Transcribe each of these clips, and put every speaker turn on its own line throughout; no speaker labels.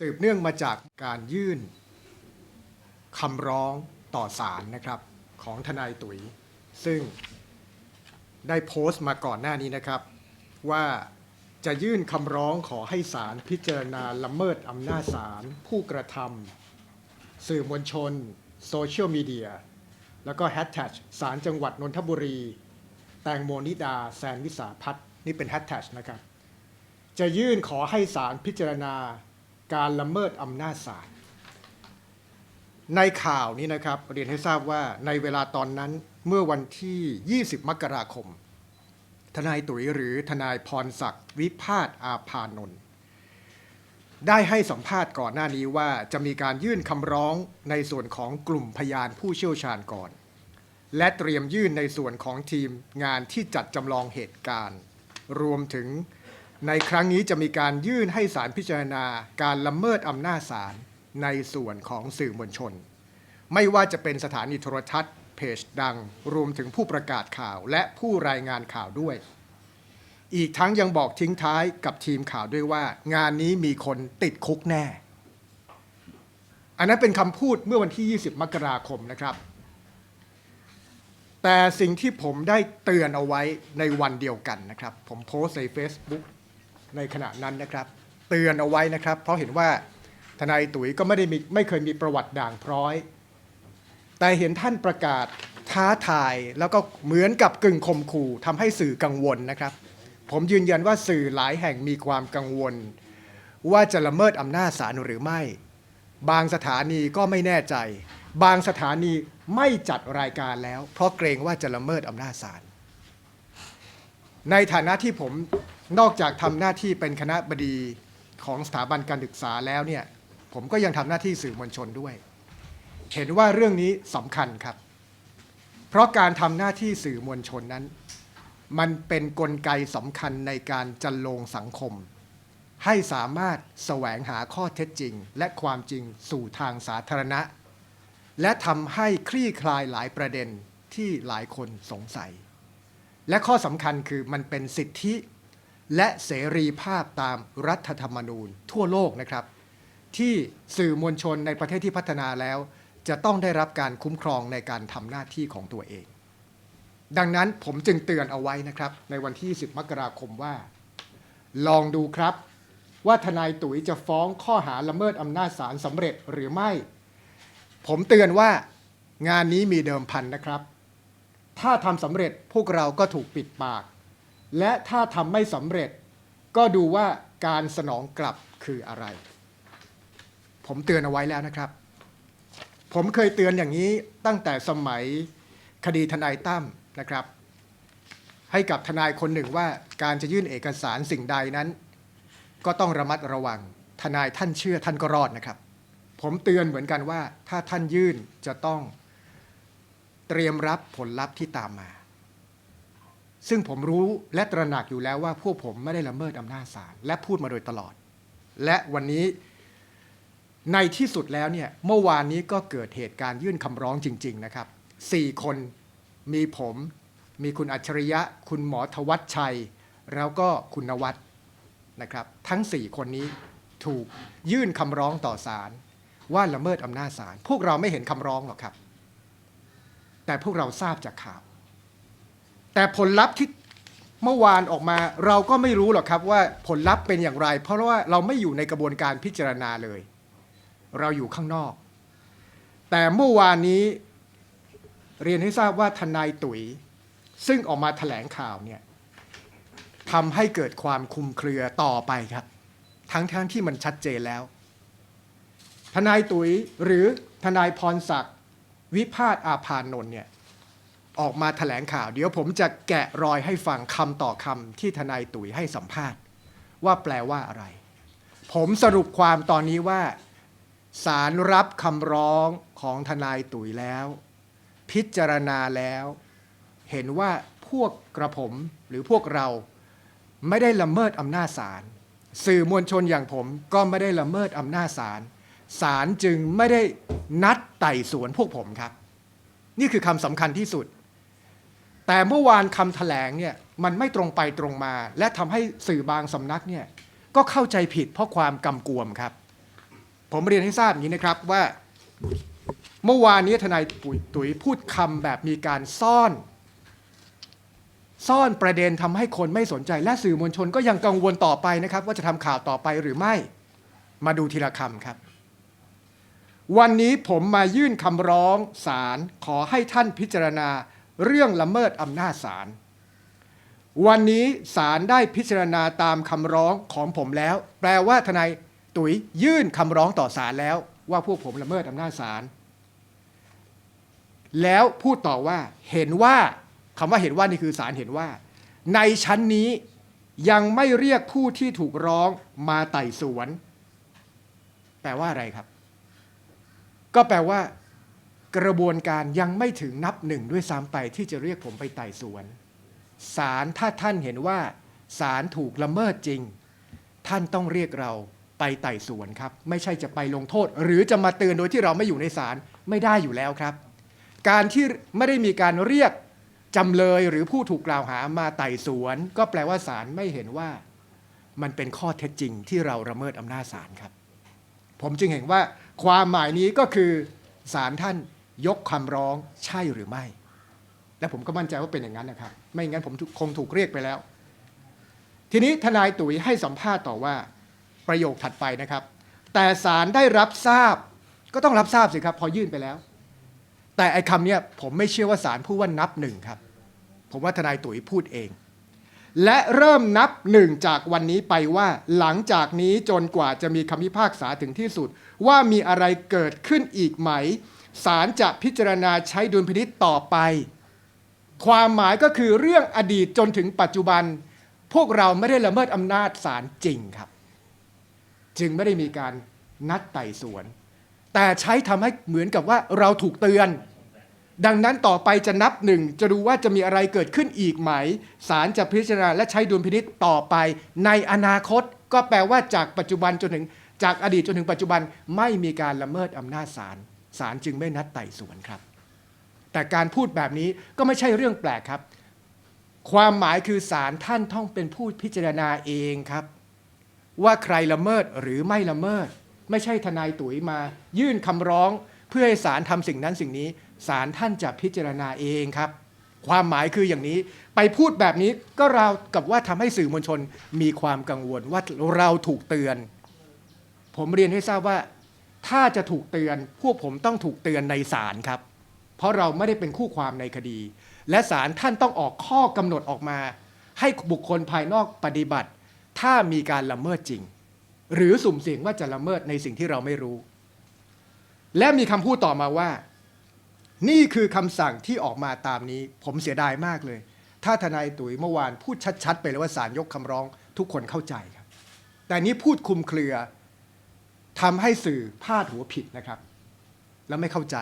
สืบเนื่องมาจากการยื่นคำร้องต่อศาลนะครับของทนายตุ๋ย ซึ่งได้โพสต์มาก่อนหน้านี้นะครับ ว่าจะยื่นคำร้องขอให้ศาลพิจารณาละเมิดอำนาจศาลผู้กระทำสื่อมวลชน โซเชียลมีเดีย แล้วก็แฮชแท็กศาลจังหวัดนนทบุรี แตงโมนิดา แซนวิสาพัฒน์นี่เป็นแฮชแท็กนะครับ จะยื่นขอให้ศาลพิจารณา การละเมิดอำนาจศาลในข่าวนี้นะครับเรียนให้ทราบว่าในเวลาตอนนั้นเมื่อวันที่ 20 มกราคม ทนายตุ๋ยหรือทนายพรศักดิ์วิพาทอาภานนท์ได้ให้สัมภาษณ์ก่อนหน้านี้ว่าจะมีการยื่นคำร้องในส่วนของกลุ่มพยานผู้เชี่ยวชาญก่อน และเตรียมยื่นในส่วนของทีมงานที่จัดจำลองเหตุการณ์ รวมถึง ในครั้งนี้จะมีการยื่นให้ศาลพิจารณาการละเมิดอำนาจศาลในส่วนของสื่อมวลชน ไม่ว่าจะเป็นสถานีโทรทัศน์ เพจดัง รวมถึงผู้ประกาศข่าวและผู้รายงานข่าวด้วย อีกทั้งยังบอกทิ้งท้ายกับทีมข่าวด้วยว่า งานนี้มีคนติดคุกแน่ อันนั้นเป็นคำพูดเมื่อวันที่ 20 มกราคมนะครับ แต่สิ่งที่ผมได้เตือนเอาไว้ในวันเดียวกันนะครับ ผมโพสต์ใน Facebook ในขณะนั้นนะครับ เตือนเอาไว้นะครับ เพราะเห็นว่าทนายตุ๋ยก็ไม่ได้มีไม่เคยมีประวัติด่างพร้อย แต่เห็นท่านประกาศท้าทายแล้วก็เหมือนกับกึ่งข่มขู่ทำให้สื่อกังวลนะครับ ผมยืนยันว่าสื่อหลายแห่งมีความกังวล ว่าจะละเมิดอำนาจศาลหรือไม่ บางสถานีก็ไม่แน่ใจ บางสถานีไม่จัดรายการแล้ว เพราะเกรงว่าจะละเมิดอำนาจศาลในฐานะที่ผม นอกจากทำหน้าที่เป็นคณะบดีของสถาบันการศึกษาแล้วเนี่ย ผมก็ยังทำหน้าที่สื่อมวลชนด้วย เห็นว่าเรื่องนี้สำคัญครับ เพราะการทำหน้าที่สื่อมวลชนนั้น มันเป็นนกลไกสำคัญในการจันลงสังคม ให้สามารถแสวงหาข้อเท็จจริง และความจริงสู่ทางสาธารณะ และทำให้คลี่คลายหลายประเด็นที่หลายคนสงสัย และข้อสำคัญคือมันเป็นสิทธิ และเสรีภาพตามรัฐธรรมนูญทั่วโลกนะครับ ที่สื่อมวลชนในประเทศที่พัฒนาแล้ว จะต้องได้รับการคุ้มครองในการทำหน้าที่ของตัวเอง ดังนั้นผมจึงเตือนเอาไว้นะครับ ในวันที่ 10 มกราคมว่า ลองดูครับ ว่าทนายตุ๋ยจะฟ้องข้อหาละเมิดอำนาจศาลสำเร็จหรือไม่ ผมเตือนว่างานนี้มีเดิมพันนะครับ ถ้าทำสำเร็จพวกเราก็ถูกปิดปาก และถ้าทำไม่สำเร็จ ก็ดูว่าการสนองกลับคืออะไร ผมเตือนเอาไว้แล้วนะครับ ผมเคยเตือนอย่างนี้ตั้งแต่สมัยคดีทนายตั้มนะครับ ให้กับทนายคนหนึ่งว่าการจะยื่นเอกสารสิ่งใดนั้น ก็ต้องระมัดระวัง ทนายท่านเชื่อท่านก็รอดนะครับ ผมเตือนเหมือนกันว่าถ้าท่านยื่นจะต้องเตรียมรับผลลัพธ์ที่ตามมา ซึ่งผมรู้และตระหนักอยู่แล้วว่าพวกผมไม่ได้ละเมิดอำนาจศาลและพูดมาโดยตลอด และวันนี้ในที่สุดแล้วเนี่ยเมื่อวานนี้ก็เกิดเหตุการณ์ยื่นคำร้องจริง ๆ นะครับสี่คนมีผม มีคุณอัจฉริยะ คุณหมอทวัชชัย แล้วก็คุณนวัดนะครับ ทั้งสี่คนนี้ถูกยื่นคำร้องต่อศาลว่าละเมิดอำนาจศาลพวกเราไม่เห็นคำร้องหรอกครับ แต่พวกเราทราบจากข่าว แต่ผลลัพธ์ที่เมื่อวานออกมาเราก็ไม่รู้หรอกครับว่าผลลัพธ์เป็นอย่างไร เพราะว่าเราไม่อยู่ในกระบวนการพิจารณาเลย เราอยู่ข้างนอก แต่เมื่อวานนี้เรียนให้ทราบว่าทนายตุ๋ย ซึ่งออกมาแถลงข่าวเนี่ยทำให้เกิดความคลุมเครือต่อไปครับ ทั้งๆทที่มันชัดเจนแล้ว ทนายตุ๋ยหรือทนายพรศักดิ์วิพาทอาภานนท์เนี่ย ออกมาแถลงข่าว เดี๋ยวผมจะแกะรอยให้ฟังคำต่อคำที่ทนายตุ๋ยให้สัมภาษณ์ ว่าแปลว่าอะไร ผมสรุปความตอนนี้ว่าศาลรับคำร้องของทนายตุ๋ยแล้ว พิจารณาแล้ว เห็นว่าพวกกระผมหรือพวกเราไม่ได้ละเมิดอำนาจศาลสื่อมวลชนอย่างผมก็ไม่ได้ละเมิดอำนาจศาลศาลจึงไม่ได้นัดไต่สวนพวกผมครับ นี่คือคำสำคัญที่สุด แต่เมื่อวานคำแถลงเนี่ยมันไม่ตรงไปตรงมา และทำให้สื่อบางสำนักเนี่ยก็เข้าใจผิดเพราะความกำกวมครับ ผมเรียนให้ทราบอย่างนี้นะครับว่าเมื่อวานนี้ทนายปุ๋ยตุ๋ยพูดคำแบบมีการซ่อน ซ่อนประเด็นทำให้คนไม่สนใจ และสื่อมวลชนก็ยังกังวลต่อไปนะครับ ว่าจะทำข่าวต่อไปหรือไม่ มาดูทีละคำครับ วันนี้ผมมายื่นคำร้องศาลขอให้ท่านพิจารณา เรื่องละเมิดอำนาจศาลวันนี้ศาลได้พิจารณาตามคำร้องของผมแล้ว แปลว่าทนายตุ๋ยยื่นคำร้องต่อศาลแล้ว ว่าพวกผมละเมิดอำนาจศาลแล้วพูดต่อว่าเห็นว่าคำว่าเห็นว่านี่คือศาลเห็นว่า ในชั้นนี้ยังไม่เรียกผู้ที่ถูกร้องมาไต่สวน แปลว่าอะไรครับ ก็แปลว่า กระบวนการยังไม่ถึงนับหนึ่งด้วยซ้ำไปที่จะเรียกผมไปไต่สวนศาลถ้าท่านเห็นว่าศาลถูกละเมิดจริง ท่านต้องเรียกเราไปไต่สวนครับ ไม่ใช่จะไปลงโทษ หรือจะมาเตือนโดยที่เราไม่อยู่ในศาลไม่ได้อยู่แล้วครับ การที่ไม่ได้มีการเรียกจำเลยหรือผู้ถูกกล่าวหามาไต่สวน ก็แปลว่าศาลไม่เห็นว่ามันเป็นข้อเท็จจริงที่เราละเมิดอำนาจศาลครับ ผมจึงเห็นว่าความหมายนี้ก็คือศาลท่าน ยกคำร้องใช่หรือไม่ และผมก็มั่นใจว่าเป็นอย่างนั้นนะครับ ไม่งั้นผมคงถูกเรียกไปแล้ว ทีนี้ทนายตุ๋ยให้สัมภาษณ์ต่อว่าประโยคถัดไปนะครับ แต่ศาลได้รับทราบ ก็ต้องรับทราบสิครับ พอยื่นไปแล้ว แต่ไอ้คำเนี้ยผมไม่เชื่อว่าศาลพูดว่านับหนึ่งครับ ผมว่าทนายตุ๋ยพูดเอง และเริ่มนับหนึ่งจากวันนี้ไปว่า หลังจากนี้จนกว่าจะมีคำพิพากษาถึงที่สุด ว่ามีอะไรเกิดขึ้นอีกไหม ศาลจะพิจารณาใช้ดุลพินิษต่อไป ความหมายก็คือเรื่องอดีตจนถึงปัจจุบัน พวกเราไม่ได้ละเมิดอำนาจศาลจริงครับ จึงไม่ได้มีการนัดไต่สวน แต่ใช้ทำให้เหมือนกับว่าเราถูกเตือน ดังนั้นต่อไปจะนับหนึ่งจะดูว่าจะมีอะไรเกิดขึ้นอีกไหมศาลจะพิจารณาและใช้ดุลพินิษต่อไป ในอนาคตก็แปลว่าจากปัจจุบันจนถึงจากอดีตจนถึงปัจจุบันไม่มีการละเมิดอำนาจศาล ศาลจึงไม่นัดไต่สวนครับ แต่การพูดแบบนี้ก็ไม่ใช่เรื่องแปลกครับ ความหมายคือศาลท่านต้องเป็นผู้พิจารณาเองครับ ว่าใครละเมิดหรือไม่ละเมิด ไม่ใช่ทนายตุ๋ยมา ยื่นคำร้องเพื่อให้ศาลทำสิ่งนั้นสิ่งนี้ศาลท่านจะพิจารณาเองครับ ความหมายคืออย่างนี้ไปพูดแบบนี้ก็ราวกับว่าทำให้สื่อมวลชนมีความกังวลว่าเราถูกเตือน ผมเรียนให้ทราบว่า ถ้าจะถูกเตือนพวกผมต้องถูกเตือนในศาลครับ เพราะเราไม่ได้เป็นคู่ความในคดี และศาลท่านต้องออกข้อกำหนดออกมา ให้บุคคลภายนอกปฏิบัติ ถ้ามีการละเมิดจริง หรือสุ่มเสี่ยงว่าจะละเมิดในสิ่งที่เราไม่รู้ และมีคำพูดต่อมาว่า นี่คือคำสั่งที่ออกมาตามนี้ ผมเสียดายมากเลย ถ้าทนายตุ๋ยเมื่อวานพูดชัดๆ ไปเลยว่าศาลยกคำร้องทุกคนเข้าใจครับ แต่นี้พูดคุมเครือ ทำให้สื่อพลาดหัวผิดนะครับ แล้วไม่เข้าใจ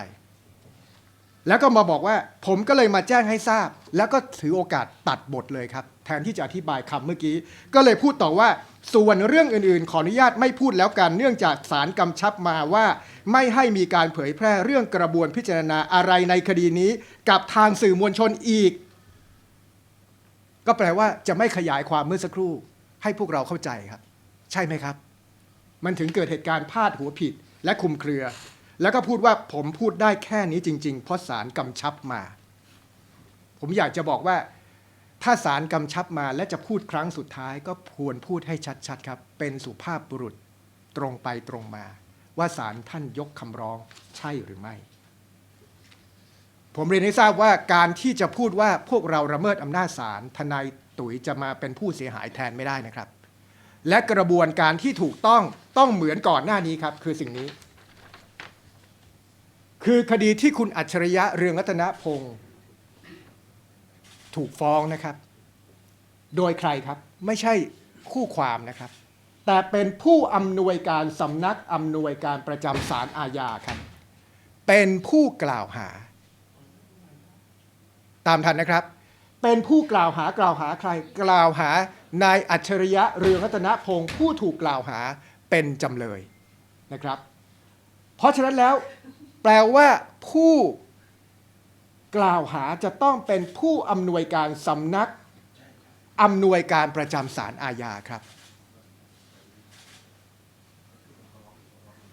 แล้วก็มาบอกว่า ผมก็เลยมาแจ้งให้ทราบ แล้วก็ถือโอกาสตัดบทเลยครับ แทนที่จะอธิบายคำเมื่อกี้ ก็เลยพูดต่อว่า ส่วนเรื่องอื่นๆ ขออนุญาตไม่พูดแล้วกัน เนื่องจากศาลกำชับมาว่า ไม่ให้มีการเผยแพร่เรื่องกระบวนพิจารณาอะไรในคดีนี้ กับทางสื่อมวลชนอีก ก็แปลว่าจะไม่ขยายความเมื่อสักครู่ ให้พวกเราเข้าใจครับ ใช่ไหมครับ มันถึงเกิดเหตุการณ์พลาดหัวผิดและคุมเครือ แล้วก็พูดว่าผมพูดได้แค่นี้จริง ๆ เพราะศาลกำชับมา ผมอยากจะบอกว่าถ้าศาลกำชับมาและจะพูดครั้งสุดท้ายก็ควรพูดให้ชัดๆครับ เป็นสุภาพบุรุษตรงไปตรงมา ว่าศาลท่านยกคำร้องใช่หรือไม่ ผมเรียนให้ทราบว่าการที่จะพูดว่าพวกเราระเมิดอำนาจศาลทนายตุ๋ยจะมาเป็นผู้เสียหายแทนไม่ได้นะครับ และกระบวนการที่ถูกต้องต้องเหมือนก่อนหน้านี้ครับคือสิ่งนี้ คือคดีที่คุณอัจฉริยะเรืองรัตนพงศ์ถูกฟ้องนะครับ โดยใครครับไม่ใช่คู่ความนะครับ แต่เป็นผู้อำนวยการสำนักอำนวยการประจำศาลอาญาครับ เป็นผู้กล่าวหา ตามทันนะครับ เป็นผู้กล่าวหากล่าวหาใครกล่าวหา นายอัจฉริยะเรืองรัตนพงศ์ผู้ถูกกล่าวหาเป็นจำเลยนะครับ เพราะฉะนั้นแล้วแปลว่าผู้กล่าวหาจะต้องเป็นผู้อำนวยการสำนักอำนวยการประจำศาลอาญาครับ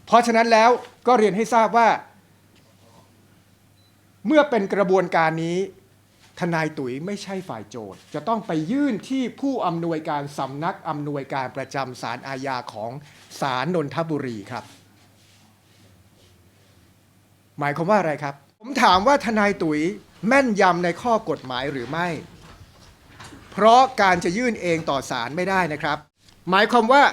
เพราะฉะนั้นแล้วก็เรียนให้ทราบว่า เมื่อเป็นกระบวนการนี้ ทนายตุ๋ยไม่ใช่ฝ่ายโจทย์ จะต้องไปยื่นที่ผู้อำนวยการสำนักอำนวยการประจำศาลอาญาของศาลนนทบุรีครับ หมายความว่าอะไรครับ ผมถามว่าทนายตุ๋ยแม่นยำในข้อกฎหมายหรือไม่ เพราะการจะยื่นเองต่อศาลไม่ได้นะครับ หมายความว่า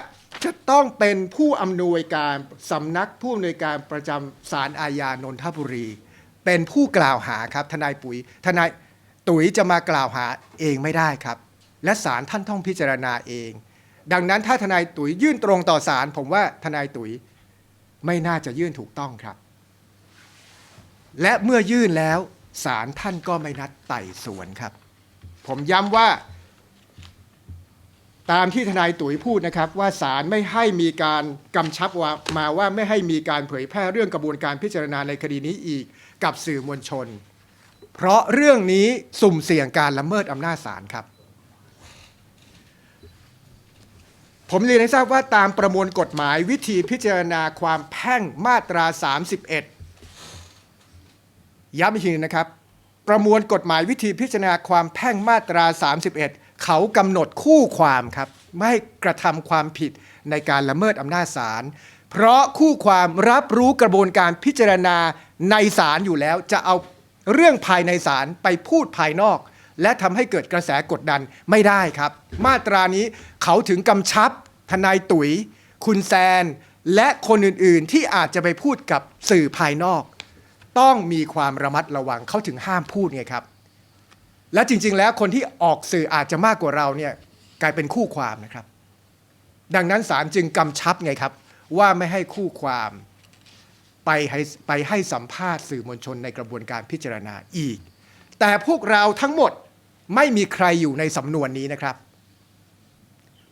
จะต้องเป็นผู้อำนวยการสำนักผู้อำนวยการประจำศาลอาญานนทบุรี เป็นผู้กล่าวหาครับทนายปุ๋ยทนาย ตุ๋ยจะมากล่าวหาเองไม่ได้ครับ และศาลท่านต้องพิจารณาเอง ดังนั้นถ้าทนายตุ๋ยยื่นตรงต่อศาลผมว่าทนายตุ๋ยไม่น่าจะยื่นถูกต้องครับ และเมื่อยื่นแล้วศาลท่านก็ไม่นัดไต่สวนครับ ผมย้ำว่าตามที่ทนายตุ๋ยพูดนะครับว่าศาลไม่ให้มีการกำชับว่ามาว่าไม่ให้มีการเผยแพร่เรื่องกระบวนการพิจารณาในคดีนี้อีกกับสื่อมวลชน เพราะเรื่องนี้สุ่มเสี่ยงการละเมิดอำนาจศาลครับ ผมเรียนให้ทราบว่าตามประมวลกฎหมายวิธีพิจารณาความแพ่งมาตรา 31 ย้ำอีกทีนะครับ ประมวลกฎหมายวิธีพิจารณาความแพ่งมาตรา 31 เขากำหนดคู่ความครับ ไม่กระทำความผิดในการละเมิดอำนาจศาลเพราะคู่ความรับรู้กระบวนการพิจารณาในศาลอยู่แล้วจะเอา เรื่องภายในศาลไปพูดภายนอก และทำให้เกิดกระแสกดดันไม่ได้ครับ มาตรานี้เขาถึงกำชับ ทนายตุ๋ย คุณแซน และคนอื่นๆที่อาจจะไปพูดกับสื่อภายนอก ต้องมีความระมัดระวังเขาถึงห้ามพูดไงครับ และจริงๆ แล้วคนที่ออกสื่ออาจจะมากกว่าเราเนี่ยกลายเป็นคู่ความนะครับ ดังนั้นศาลจึงกำชับไงครับ ว่าไม่ให้คู่ความ ไปให้ไปให้สัมภาษณ์สื่อมวลชนในกระบวนการพิจารณาอีก แต่พวกเราทั้งหมดไม่มีใครอยู่ในสำนวนนี้นะครับ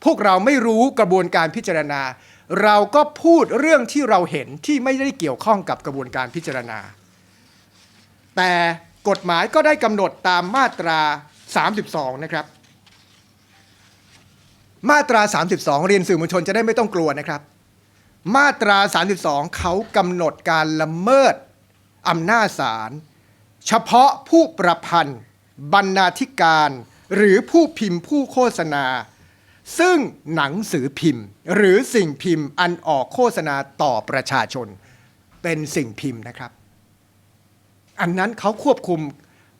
พวกเราไม่รู้กระบวนการพิจารณา เราก็พูดเรื่องที่เราเห็นที่ไม่ได้เกี่ยวข้องกับกระบวนการพิจารณา แต่กฎหมายก็ได้กำหนดตามมาตรา 32 นะครับ มาตรา 32 เรียนสื่อมวลชนจะได้ไม่ต้องกลัวนะครับ มาตรา 32 เขากำหนดการละเมิดอำนาจศาลเฉพาะผู้ประพันธ์ บรรณาธิการ หรือผู้พิมพ์ผู้โฆษณา ซึ่งหนังสือพิมพ์ หรือสิ่งพิมพ์อันออกโฆษณาต่อประชาชน เป็นสิ่งพิมพ์นะครับ อันนั้นเขาควบคุม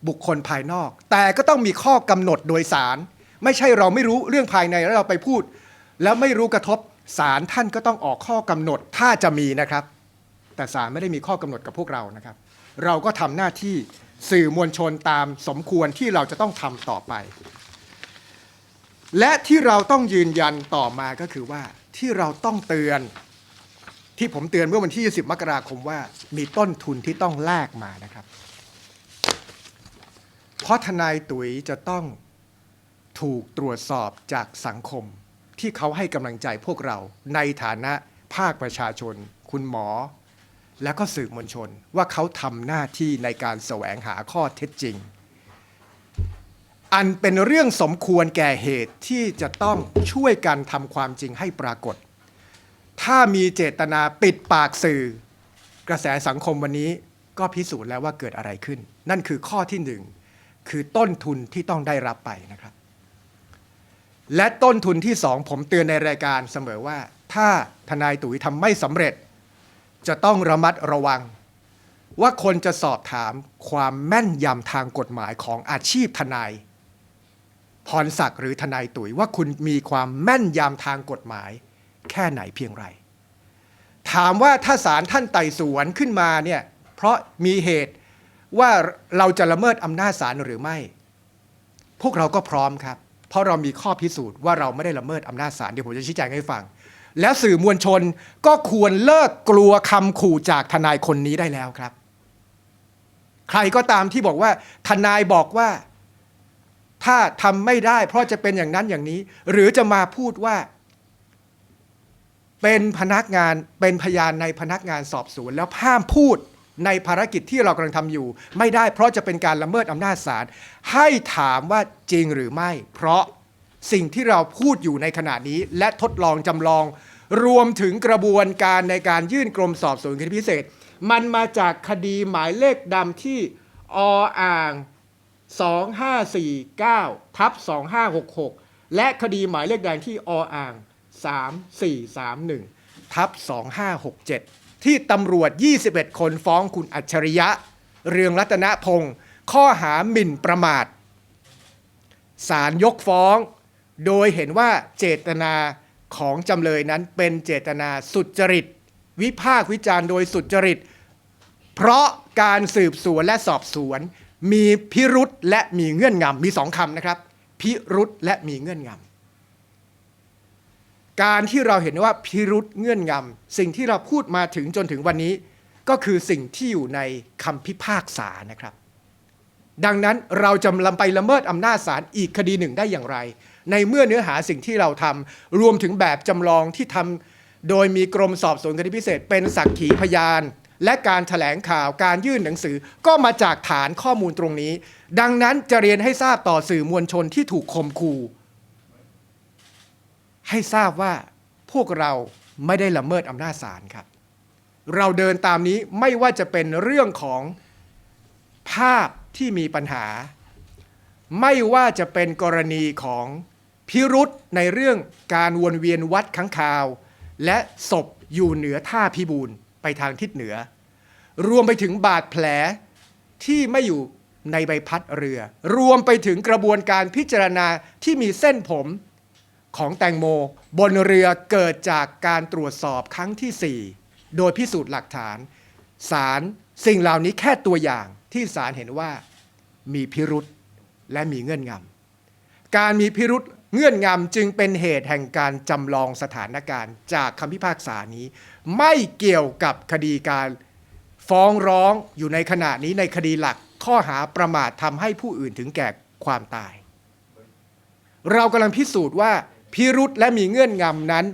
บุคคลภายนอก แต่ก็ต้องมีข้อกำหนดโดยสาร ไม่ใช่เราไม่รู้เรื่องภายในแล้วเราไปพูด แล้วไม่รู้กระทบ สารท่านก็ต้องออกข้อกำหนดถ้าจะมีนะครับ แต่สารไม่ได้มีข้อกำหนดกับพวกเรานะครับ เราก็ทำหน้าที่สื่อมวลชนตามสมควรที่เราจะต้องทำต่อไป และที่เราต้องยืนยันต่อมาก็คือว่าที่เราต้องเตือนที่ผมเตือนเมื่อวันที่ 20 มกราคมว่ามีต้นทุนที่ต้องแลกมานะครับ เพราะทนายตุ๋ยจะต้องถูกตรวจสอบจากสังคม ที่เขาให้กำลังใจพวกเราในฐานะภาคประชาชน คุณหมอ และก็สื่อมวลชนว่าเขาทำหน้าที่ในการแสวงหาข้อเท็จจริง อันเป็นเรื่องสมควรแก่เหตุที่จะต้องช่วยกันทำความจริงให้ปรากฏ ถ้ามีเจตนาปิดปากสื่อ กระแสสังคมวันนี้ก็พิสูจน์แล้วว่าเกิดอะไรขึ้น นั่นคือข้อที่หนึ่งคือต้นทุนที่ต้องได้รับไปนะครับ และต้นทุนที่สองผมเตือนในรายการเสมอว่า ถ้าทนายตุ๋ยทำไม่สำเร็จ จะต้องระมัดระวัง ว่าคนจะสอบถามความแม่นยำทางกฎหมายของอาชีพทนายพรศักดิ์หรือทนายตุ๋ยว่าคุณมีความแม่นยำทางกฎหมาย แค่ไหนเพียงไร ถามว่าถ้าศาลท่านไต่สวนขึ้นมาเนี่ยเพราะมีเหตุว่าเราจะละเมิดอำนาจศาลหรือไม่ พวกเราก็พร้อมครับ ราะเรามีข้อพิสูจน์ว่าเราไม่ได้ละเมิดอำนาจศาลเดี๋ยวผมจะชี้แจงให้ฟัง แล้วสื่อมวลชนก็ควรเลิกกลัวคำขู่จากทนายคนนี้ได้แล้วครับ ใครก็ตามที่บอกว่า ทนายบอกว่า ถ้าทำไม่ได้เพราะจะเป็นอย่างนั้นอย่างนี้ หรือจะมาพูดว่า เป็นพนักงานเป็นพยานในพนักงานสอบสวนแล้วห้ามพูด ในภารกิจที่เรากำลังทำอยู่ ไม่ได้เพราะจะเป็นการละเมิดอำนาจศาลให้ถามว่าจริงหรือไม่ เพราะสิ่งที่เราพูดอยู่ในขณะนี้ และทดลองจำลอง รวมถึงกระบวนการในการยื่นกรมสอบสวนคดีพิเศษ มันมาจากคดีหมายเลขดำที่ออ่าง 2549ทับ2566 และคดีหมายเลขแดงที่ออ่าง 3431ทับ2567 ที่ตำรวจ 21 คนฟ้องคุณอัจฉริยะ เรืองรัตนพงศ์ข้อหาหมิ่นประมาทศาลยกฟ้อง โดยเห็นว่าเจตนาของจำเลยนั้นเป็นเจตนาสุจริต วิพากษ์วิจารณ์โดยสุจริต เพราะการสืบสวนและสอบสวน มีพิรุษและมีเงื่อนงำมีสองคำนะครับ พิรุษและมีเงื่อนงำ การที่เราเห็นว่าพิรุษเงื่อนงำสิ่งที่เราพูดมาถึงจนถึงวันนี้ ก็คือสิ่งที่อยู่ในคำพิพากษานะครับ ดังนั้นเราจะลำไปละเมิดอำนาจศาลอีกคดีหนึ่งได้อย่างไร ในเมื่อเนื้อหาสิ่งที่เราทำรวมถึงแบบจำลองที่ทำโดยมีกรมสอบสวนคดีพิเศษ เป็นสักขีพยาน และการถแถลงข่าวการยื่นหนังสือก็มาจากฐานข้อมูลตรงนี้ ดังนั้นจะเรียนให้ทราบต่อสื่อมวลชนที่ถูกข่มขู่ ให้ทราบว่าพวกเราไม่ได้ละเมิดอำนาจศาลครับ เราเดินตามนี้ไม่ว่าจะเป็นเรื่องของภาพที่มีปัญหา ไม่ว่าจะเป็นกรณีของพิรุษในเรื่องการวนเวียนวัดค้างคาว และศพอยู่เหนือท่าพิบูลไปทางทิศเหนือ รวมไปถึงบาดแผลที่ไม่อยู่ในใบพัดเรือ รวมไปถึงกระบวนการพิจารณาที่มีเส้นผม ของแตงโม บนเรือเกิดจากการตรวจสอบครั้งที่ 4 โดยพิสูจน์หลักฐานศาลสิ่งเหล่านี้แค่ตัวอย่างที่ศาลเห็นว่ามีพิรุษและมีเงื่อนงำการมีพิรุษเงื่อนงำจึงเป็นเหตุแห่งการจำลองสถานการณ์ จากคำพิพากษานี้ ไม่เกี่ยวกับคดีการฟ้องร้องอยู่ในขณะนี้ในคดีหลักข้อหาประมาททำให้ผู้อื่นถึงแก่ความตาย เรากำลังพิสูจน์ว่า พิรุษและมีเงื่อนงำนั้น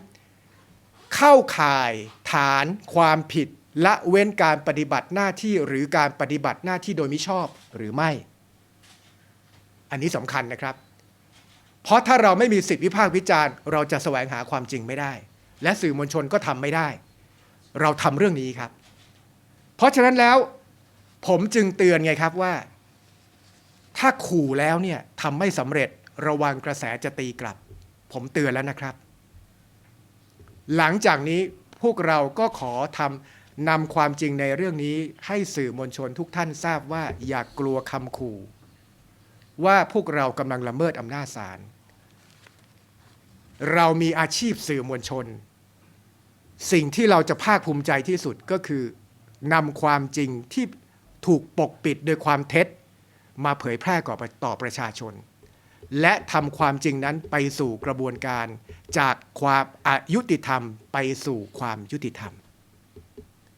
เข้าข่ายฐานความผิดละเว้นการปฏิบัติหน้าที่หรือการปฏิบัติหน้าที่โดยมิชอบหรือไม่ อันนี้สำคัญนะครับ เพราะถ้าเราไม่มีสิทธิวิพากษ์วิจารณ์ เราจะแสวงหาความจริงไม่ได้ และสื่อมวลชนก็ทำไม่ได้ เราทำเรื่องนี้ครับ เพราะฉะนั้นแล้ว ผมจึงเตือนไงครับว่า ถ้าขู่แล้วเนี่ยทำไม่สำเร็จระวังกระแสจะตีกลับ ผมเตือนแล้วนะครับ หลังจากนี้พวกเราก็ขอทำนำความจริงในเรื่องนี้ให้สื่อมวลชนทุกท่านทราบว่าอย่ากกลัวคำขู่ ว่าพวกเรากำลังละเมิดอำนาจศาลเรามีอาชีพสื่อมวลชน สิ่งที่เราจะภาคภูมิใจที่สุดก็คือนำความจริงที่ถูกปกปิดโดยความเท็จ มาเผยแพร่ก่อต่อประชาชน และทำความจริงนั้นไปสู่กระบวนการ จากความอายุติธรรมไปสู่ความยุติธรรม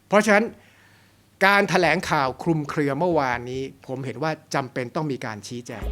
เพราะฉะนั้นการถแถลงข่าวคลุมเครือเมื่อวานนี้ ผมเห็นว่าจำเป็นต้องมีการชี้แจง